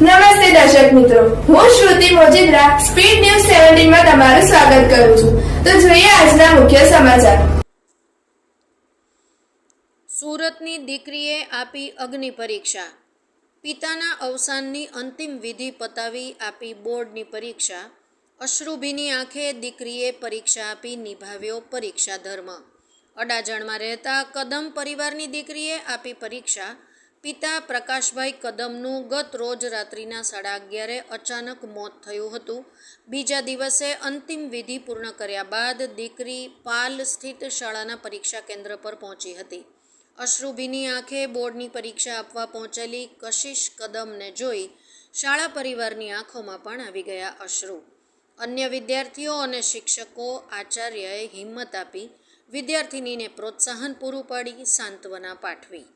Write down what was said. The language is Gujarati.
નમસ્તે દર્શક મિત્રો. હું શ્રુતિ મોજીદ્રા, સ્પીડ ન્યૂઝ સેવન્ટીનમાં તમારું સ્વાગત કરું છું. તો જોઈએ આજના મુખ્ય સમાચાર. સુરતની દીકરીએ આપી અગ્નિ પરીક્ષા. પિતાના અવસાનની અંતિમ વિધિ પતાવી આપી બોર્ડની પરીક્ષા. અશ્રુભીની આંખે દીકરીએ પરીક્ષા આપી નિભાવ્યો પરીક્ષા ધર્મ. અડાજણમાં રહેતા કદમ પરિવારની દીકરીએ આપી પરીક્ષા. પિતા પ્રકાશભાઈ કદમનું ગત રોજ રાત્રિના સાડા અગિયારે અચાનક મોત થયું હતું. બીજા દિવસે અંતિમ વિધિ પૂર્ણ કર્યા બાદ દીકરી પાલ સ્થિત શાળાના પરીક્ષા કેન્દ્ર પર પહોંચી હતી. અશ્રુભીની આંખે બોર્ડની પરીક્ષા આપવા પહોંચેલી કશિશ કદમને જોઈ શાળા પરિવારની આંખોમાં પણ આવી ગયા અશ્રુ. અન્ય વિદ્યાર્થીઓ અને શિક્ષકો આચાર્યએ હિંમત આપી વિદ્યાર્થિનીને પ્રોત્સાહન પૂરું પાડી સાંત્વના પાઠવી.